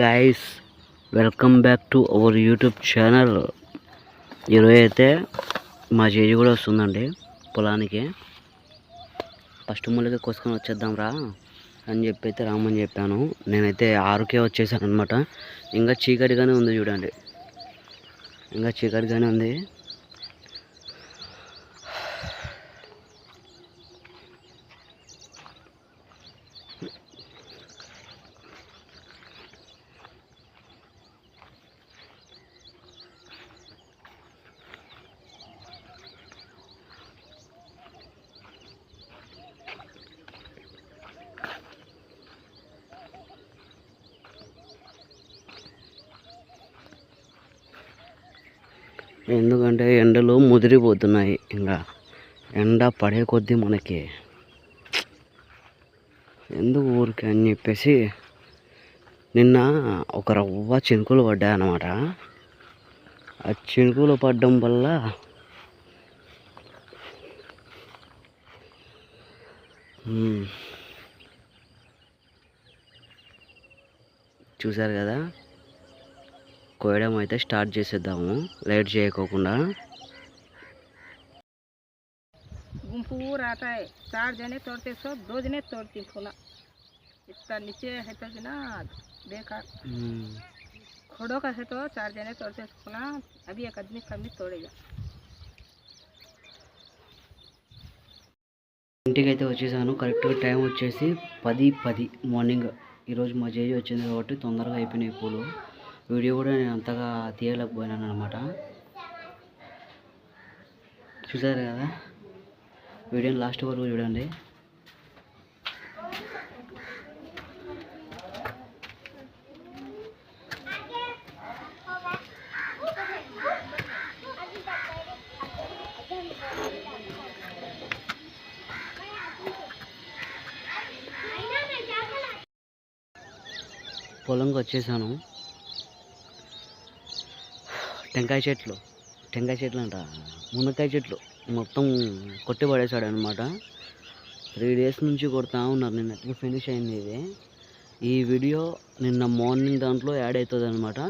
Guys welcome back to our YouTube channel ఈరోజు అయితే మా చేజీ కూడా వస్తుందండి పొలానికి. ఫస్ట్ మూలకి కోసుకొని వచ్చేద్దాం రా అని చెప్పి అయితే రామని చెప్పాను. నేనైతే ఆరుకే వచ్చేసాను అనమాట ఇంకా చీకటిగానే ఉంది చూడండి. ఇంకా చీకటిగానే ఉంది. ఎందుకంటే ఎండలు ముదిరిపోతున్నాయి ఇంకా. ఎండ పడే కొద్దీ మనకి. ఎందుకు ఊరికే అని చెప్పేసి నిన్న ఒక రవ్వ చినుకులు పడ్డాయి అన్నమాట. ఆ చినుకులు పడడం వల్ల చూశారు కదా? కోయడం అయితే స్టార్ట్ చేసేద్దాము లేట్ చేయకోకుండా गुम्फू आता है चार जने तोड़ते सब दो जने तोड़ती फूला इतना नीचे है तो ना देखा మ్మ్. खोड़ो का है तो चार जने तोड़ते फूला अभी एक आदमी कम ही तोड़ेगा ఇంటికి అయితే వచ్చేసాను కరెక్ట్గా టైం వచ్చేసి పది పది మార్నింగ్ ఈరోజు మా జేజీ వచ్చింది కాబట్టి తొందరగా అయిపోయినాయి పూలు వీడియో కూడా నేను అంతగా తీయలేకపోయినాను అనమాట చూసారు కదా? వీడియోని లాస్ట్ వరకు చూడండి. పొలంకి వచ్చేసాను టెంకాయ చెట్లు. టెంకాయ చెట్లు అంట మునక్కాయ చెట్లు. మొత్తం కొట్టి పడేశాడు అనమాట త్రీ డేస్ నుంచి కొడతా ఉన్నారు. నిన్న ఫినిష్ అయింది ఇది? ఈ వీడియో నిన్న మార్నింగ్ దాంట్లో యాడ్ అవుతుంది అనమాట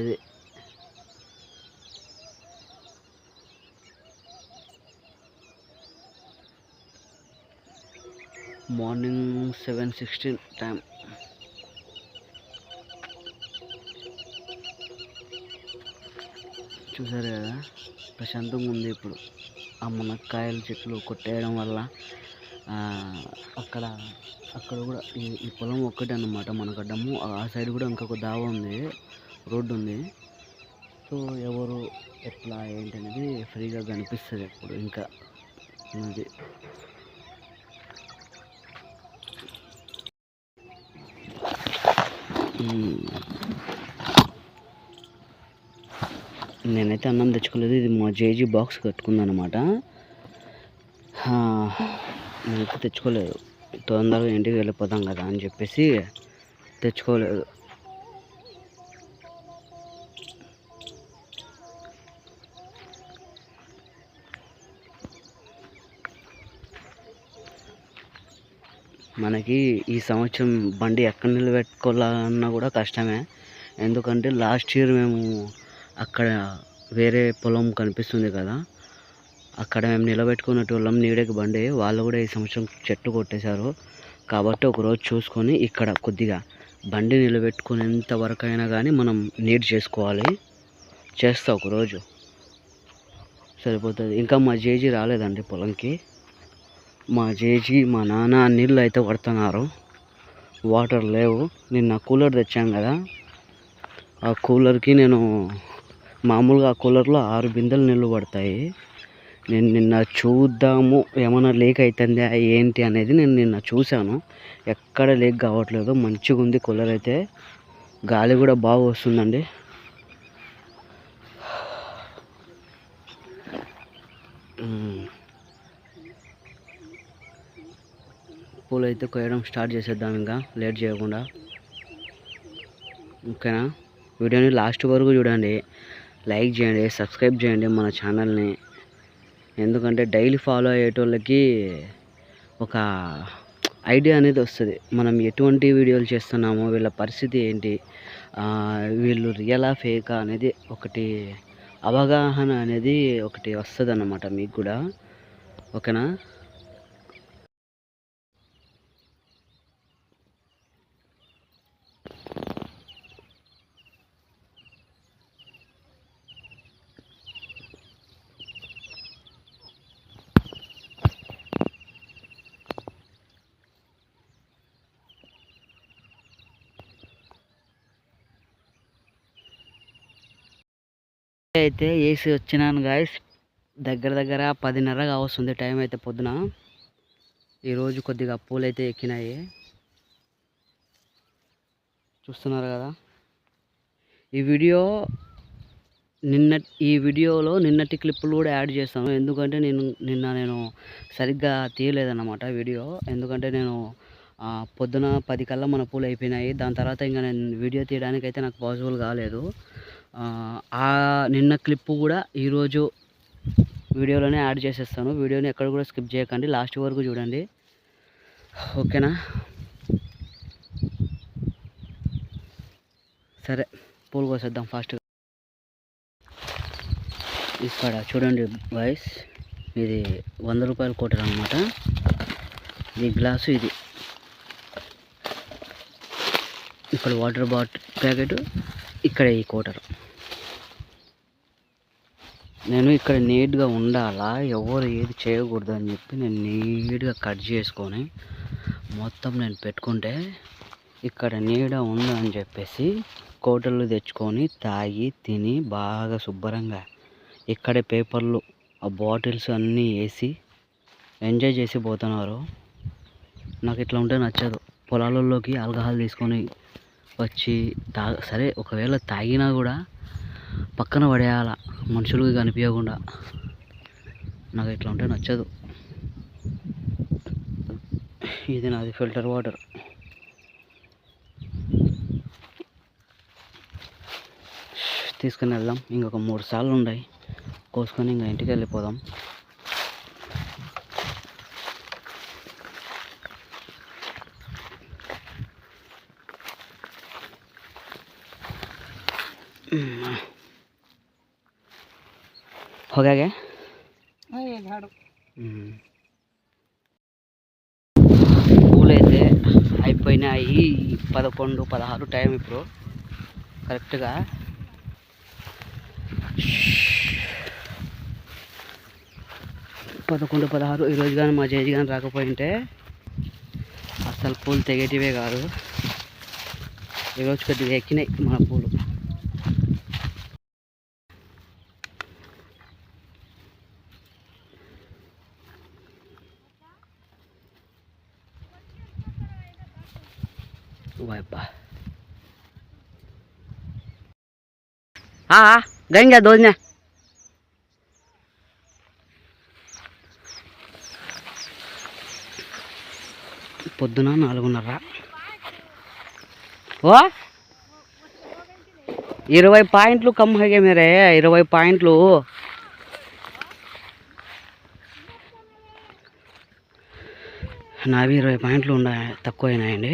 ఇది. Morning seven sixteen time. చూసారు కదా? ప్రశాంతంగా ఉంది ఇప్పుడు. ఆ మునక్కాయల చెట్లు కొట్టేయడం వల్ల అక్కడ అక్కడ కూడా ఈ ఈ పొలం ఒక్కటే అన్నమాట మనకు అడ్డము ఆ సైడ్ కూడా ఇంకొక దావ ఉంది రోడ్డు ఉంది. సో ఎవరు ఎట్లా ఏంటి అనేది ఫ్రీగా కనిపిస్తుంది ఇప్పుడు ఇంకా అది మ్మ్. నేనైతే అన్నం తెచ్చుకోలేదు. ఇది మా జేజీ బాక్స్ కట్టుకుందనమాట నేనైతే తెచ్చుకోలేదు. తొందరగా ఇంటికి వెళ్ళిపోతాం కదా అని చెప్పేసి తెచ్చుకోలేదు. మనకి ఈ సంవత్సరం బండి ఎక్కడ నిలబెట్టుకోవాలన్నా కూడా కష్టమే. ఎందుకంటే లాస్ట్ ఇయర్ మేము అక్కడ వేరే పొలం కనిపిస్తుంది కదా అక్కడ మేము నిలబెట్టుకున్నటోళ్ళం నీడకి బండి. వాళ్ళు కూడా ఈ సంవత్సరం చెట్టు కొట్టేశారు. కాబట్టి ఒకరోజు చూసుకొని ఇక్కడ కొద్దిగా బండి నిలబెట్టుకునేంత వరకు అయినా కానీ మనం నీట్ చేసుకోవాలి. చేస్తా ఒకరోజు సరిపోతుంది. ఇంకా మా జేజీ రాలేదండి పొలంకి. మా జేజీ మా నాన్న నీళ్ళు అయితే పడుతున్నారు వాటర్ లేవు. నిన్న కూలర్ తెచ్చాం కదా ఆ కూలర్కి నేను మామూలుగా ఆ కూలర్లో ఆరు బిందెలు నీళ్ళు పడతాయి. నేను నిన్న చూద్దాము ఏమైనా లీక్ అవుతుందా ఏంటి అనేది నేను నిన్న చూశాను. ఎక్కడ లీక్ కావట్లేదు మంచిగా ఉంది కూలర్ అయితే. గాలి కూడా బాగా వస్తుందండి. పూలు అయితే కొయ్యడం స్టార్ట్ చేసేద్దాం ఇంకా లేట్ చేయకుండా. ఓకేనా? వీడియోని లాస్ట్ వరకు చూడండి. లైక్ చేయండి సబ్స్క్రైబ్ చేయండి మన ఛానల్ని. ఎందుకంటే డైలీ ఫాలో అయ్యేటోళ్ళకి ఒక ఐడియా అనేది వస్తుంది. మనం ఎటువంటి వీడియోలు చేస్తున్నామో వీళ్ళ పరిస్థితి ఏంటి వీళ్ళు రియలా ఫేకా అనేది ఒకటి అవగాహన అనేది ఒకటి వస్తుంది మీకు కూడా. ఓకేనా? అయితే ఏసీ వచ్చినాను గాయస్ దగ్గర దగ్గర పదిన్నర కావస్తుంది టైం అయితే పొద్దున. ఈరోజు కొద్దిగా పూలు అయితే ఎక్కినాయి. చూస్తున్నారు కదా. ఈ వీడియో నిన్న ఈ వీడియోలో నిన్నటి క్లిప్పులు కూడా యాడ్ చేస్తాను. ఎందుకంటే నేను నిన్న నేను సరిగ్గా తీయలేదన్నమాట వీడియో ఎందుకంటే నేను పొద్దున పది కల్లా మన పూలు అయిపోయినాయి. దాని తర్వాత ఇంకా నేను వీడియో తీయడానికి అయితే నాకు పాసిబుల్ కాలేదు. నిన్న క్లిప్పు కూడా ఈరోజు వీడియోలోనే యాడ్ చేసేస్తాను. వీడియోని ఎక్కడ కూడా స్కిప్ చేయకండి. లాస్ట్ వరకు చూడండి. ఓకేనా? సరే పూలు కోసేద్దాం ఫాస్ట్గా ఇక్కడ చూడండి బాయ్స్ ఇది వంద రూపాయల కోటర్ అనమాట ఇది గ్లాసు ఇది. ఇక్కడ వాటర్ బాటిల్ ప్యాకెట్ ఇక్కడ ఈ కోటర్. నేను ఇక్కడ నీట్గా ఉండాలా? ఎవరు ఏది చేయకూడదు అని చెప్పి నేను నీట్గా కట్ చేసుకొని మొత్తం నేను పెట్టుకుంటే ఇక్కడ నీడ ఉందని చెప్పేసి కోటలు తెచ్చుకొని తాగి తిని బాగా శుభ్రంగా ఇక్కడే పేపర్లు ఆ బాటిల్స్ అన్నీ వేసి ఎంజాయ్ చేసి పోతున్నారు. నాకు ఇట్లా ఉంటే నచ్చదు. పొలాలలోకి ఆల్కహాల్ తీసుకొని వచ్చి తా సరే ఒకవేళ తాగినా కూడా పక్కన పడేయాల. మనుషులకు కనిపించకుండా. నాకు ఇట్లా ఉంటే నచ్చదు. ఇది నాది ఫిల్టర్ వాటర్. తీసుకుని వెళ్దాం. ఇంకొక మూడు సార్లు ఉన్నాయి కోసుకొని ఇంకా ఇంటికి వెళ్ళిపోదాం. हो गया क्या ये झाड़ू పూలు అయితే అయిపోయినాయి పదకొండు పదహారు టైం ఇప్పుడు కరెక్ట్గా పదకొండు పదహారు ఈరోజు కానీ మా జేజీ కానీ రాకపోయింటే అసలు పూలు తెగేటివే కాదు ఈరోజు కొద్దిగా ఎక్కినాయి మన పూలు वाइपा हाँ गएंगे दो ने పొద్దున నాలుగున్నర ఓ ఇరవై పాయింట్లు కమ్ హగే మేరే ఇరవై పాయింట్లు నావి ఇరవై పాయింట్లు ఉన్నాయి తక్కువ అయినాయండి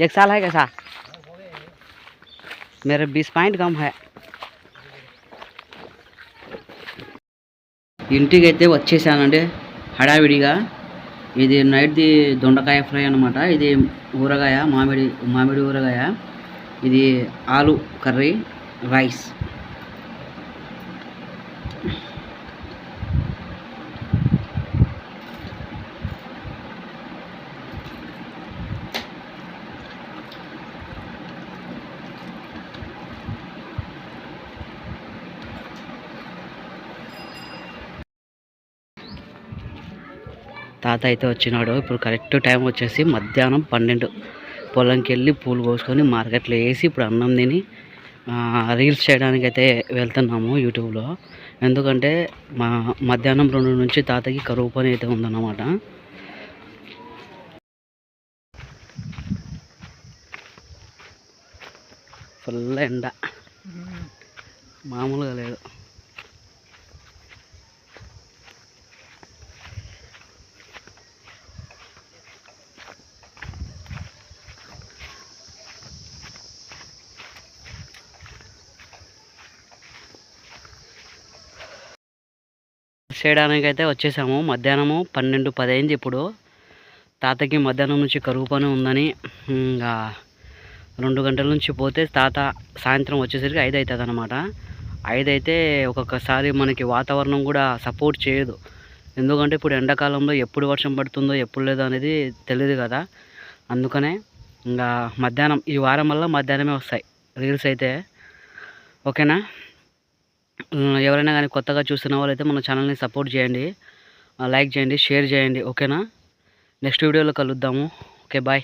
एक साल है कैसा मेरे बीस पॉइंट कम है ఇంటికి అయితే వచ్చేసానండి హడావిడిగా ఇది నైట్ది దొండకాయ ఫ్రై అనమాట ఇది ఊరగాయ మామిడి మామిడి ఊరగాయ ఇది ఆలు కర్రీ రైస్ తాత అయితే వచ్చినాడు. ఇప్పుడు కరెక్ట్ టైం వచ్చేసి మధ్యాహ్నం పన్నెండు. పొలంకి వెళ్ళి పూలు కోసుకొని మార్కెట్లో వేసి ఇప్పుడు అన్నం తిని రీల్స్ చేయడానికి అయితే వెళ్తున్నాము యూట్యూబ్లో. ఎందుకంటే మా మధ్యాహ్నం రెండు నుంచి తాతకి కరువు పని అయితే ఉందన్నమాట. ఫుల్ ఎండ. మామూలుగా లేదు. చేయడానికి అయితే వచ్చేసాము. మధ్యాహ్నము పన్నెండు పది అయింది ఇప్పుడు. తాతకి మధ్యాహ్నం నుంచి కరువు పని ఉందని ఇంకా రెండు గంటల నుంచి పోతే తాత సాయంత్రం వచ్చేసరికి ఐదు అవుతుంది అనమాట ఐదు అయితే ఒక్కొక్కసారి మనకి వాతావరణం కూడా సపోర్ట్ చేయదు. ఎందుకంటే ఇప్పుడు ఎండాకాలంలో ఎప్పుడు వర్షం పడుతుందో ఎప్పుడు లేదో అనేది తెలియదు కదా. అందుకనే ఇంకా మధ్యాహ్నం ఈ వారం వల్ల మధ్యాహ్నమే వస్తాయి. రీల్స్ అయితే. ఓకేనా? ఎవరైనా కానీ కొత్తగా చూస్తున్న వాళ్ళైతే మన ఛానల్ని సపోర్ట్ చేయండి. లైక్ చేయండి షేర్ చేయండి ఓకేనా? నెక్స్ట్ వీడియోలో కలుద్దాము. Okay bye.